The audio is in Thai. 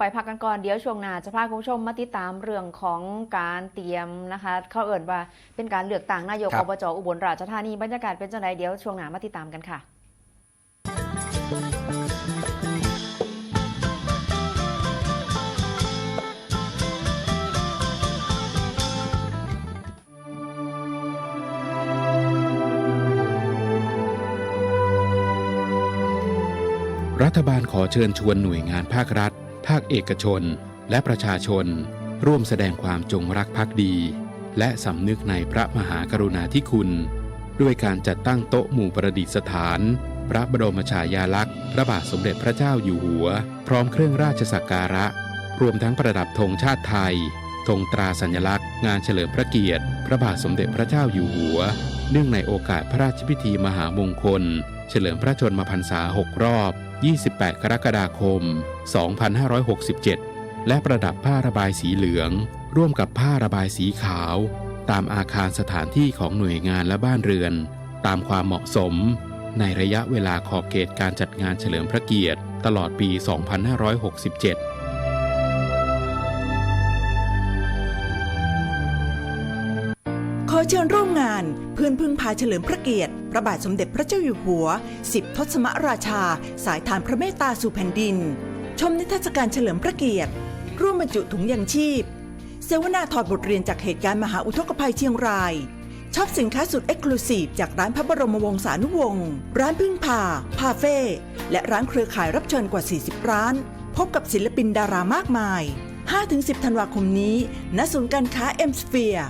ไปพักกันก่อนเดี๋ยวช่วงหน้าจะพาคุณผู้ชมมาติดตามเรื่องของการเตรียมนะคะเขาเอ่นว่าเป็นการเลือกตั้งนายกครัอบบจอุบลราชธานีบรรยากาศเป็นจังไดเดี๋ยวช่วงหน้ามาติดตามกันค่ะรัฐบาลขอเชิญชวนหน่วยงานภาครัฐ ภาคเอกชน และประชาชน ร่วมแสดงความจงรักภักดี และสำนึกในพระมหากรุณาธิคุณ ด้วยการจัดตั้งโต๊ะหมู่ประดิษฐาน พระบรมฉายาลักษณ์ พระบาทสมเด็จพระเจ้าอยู่หัว พร้อมเครื่องราชสักการะ รวมทั้งประดับธงชาติไทยธงตราสัญลักษณ์ งานเฉลิมพระเกียรติ พระบาทสมเด็จพระเจ้าอยู่หัว เนื่องในโอกาสพระราชพิธีมหามงคล เฉลิมพระชนมพรรษา 6 รอบ 28 กรกฎาคม 2567 และประดับผ้าระบายสีเหลือง ร่วมกับผ้าระบายสีขาว ตามอาคารสถานที่ของหน่วยงานและบ้านเรือน ตามความเหมาะสม ในระยะเวลาขอบเขตการจัดงานเฉลิมพระเกียรติตลอดปี 2567ขอเชิญร่วมงานเพื่อนพึ่งพาเฉลิมพระเกียรติ พระบาทสมเด็จพระเจ้าอยู่หัว 10 ทศมราชา สายทานพระเมตตาสู่แผ่นดิน ชมนิทรรศการเฉลิมพระเกียรติ ร่วมบรรจุถุงยังชีพ เสวนาถอดบทเรียนจากเหตุการณ์มหาอุทกภัยเชียงรายชอบสินค้าสุดเอ็กซ์คลูซีฟจากร้านพระบรมวงศานุวงศ์ร้านพึ่งพา พาเฟ่ และร้านเครือข่ายรับเชิญกว่า 40 ร้าน พบกับศิลปินดารามากมาย 5-10 ธันวาคมนี้ ณ ศูนย์การค้าเอ็มสเฟียร์